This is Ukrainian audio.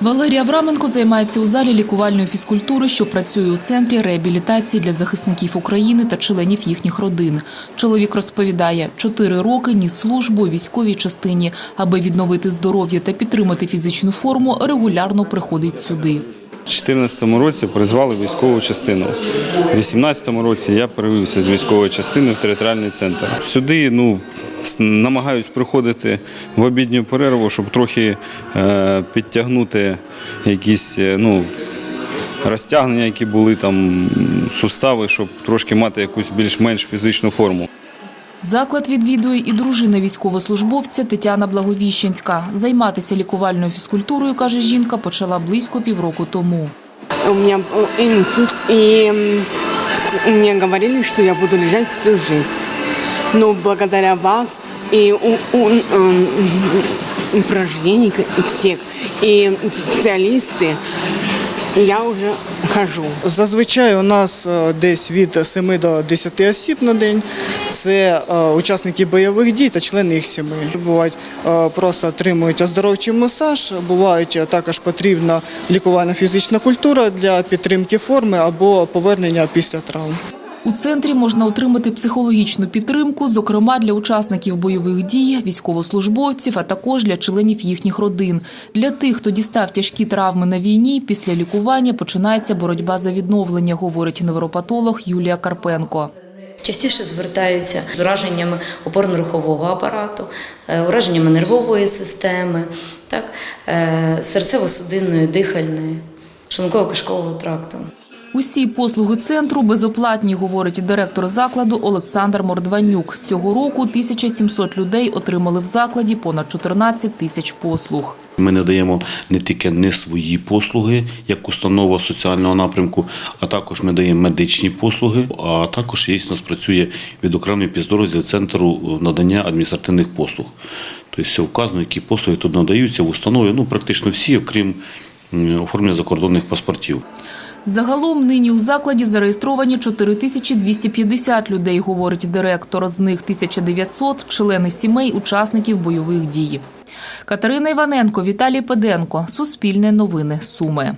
Валерій Авраменко займається у залі лікувальної фізкультури, що працює у центрі реабілітації для захисників України та членів їхніх родин. Чоловік розповідає, чотири роки ніс службу у військовій частині. Аби відновити здоров'я та підтримати фізичну форму, регулярно приходить сюди. У 2014 році призвали військову частину. У 2018 році я перевівся з військової частини в територіальний центр. Сюди ну, намагаюсь приходити в обідню перерву, щоб трохи е, підтягнути якісь е, ну, розтягнення, які були там, сустави, щоб трошки мати якусь більш-менш фізичну форму. Заклад відвідує і дружина військовослужбовця Тетяна Благовіщенська. Займатися лікувальною фізкультурою, каже жінка, почала близько півроку тому. У меня был инсульт, и м, говорили, что я буду лежать всю жизнь. Но благодаря вас и у- у- упражнений всех, и специалисты, я вже хожу. Зазвичай у нас е, десь від 7 до 10 осіб на день. Це е, учасники бойових дій та члени їх сімей. Бувають е, просто отримують оздоровчий масаж, бувають також потрібна лікувальна фізична культура для підтримки форми або повернення після травм. У центрі можна отримати психологічну підтримку, зокрема для учасників бойових дій, військовослужбовців, а також для членів їхніх родин. Для тих, хто дістав тяжкі травми на війні, після лікування починається боротьба за відновлення, говорить невропатолог Юлія Карпенко. Частіше звертаються з ураженнями опорно-рухового апарату, е, ураженнями нервової системи, так, е, серцево-судинної, дихальної, шлунково-кишкового тракту. Усі послуги центру безоплатні, говорить директор закладу Олександр Мордванюк. Цього року 1700 людей отримали в закладі понад 14 тисяч послуг. Ми надаємо не тільки не свої послуги, як установа соціального напрямку, а також ми даємо медичні послуги. А також є, нас працює відокремлений підрозділ центру надання адміністративних послуг. Тобто все вказано, які послуги тут надаються в установі. Ну практично всі, окрім оформлення закордонних паспортів. Загалом нині у закладі зареєстровані 4250 людей, говорить директор. З них 1900 – члени сімей учасників бойових дій. Катерина Іваненко, Віталій Педенко. Суспільне новини. Суми.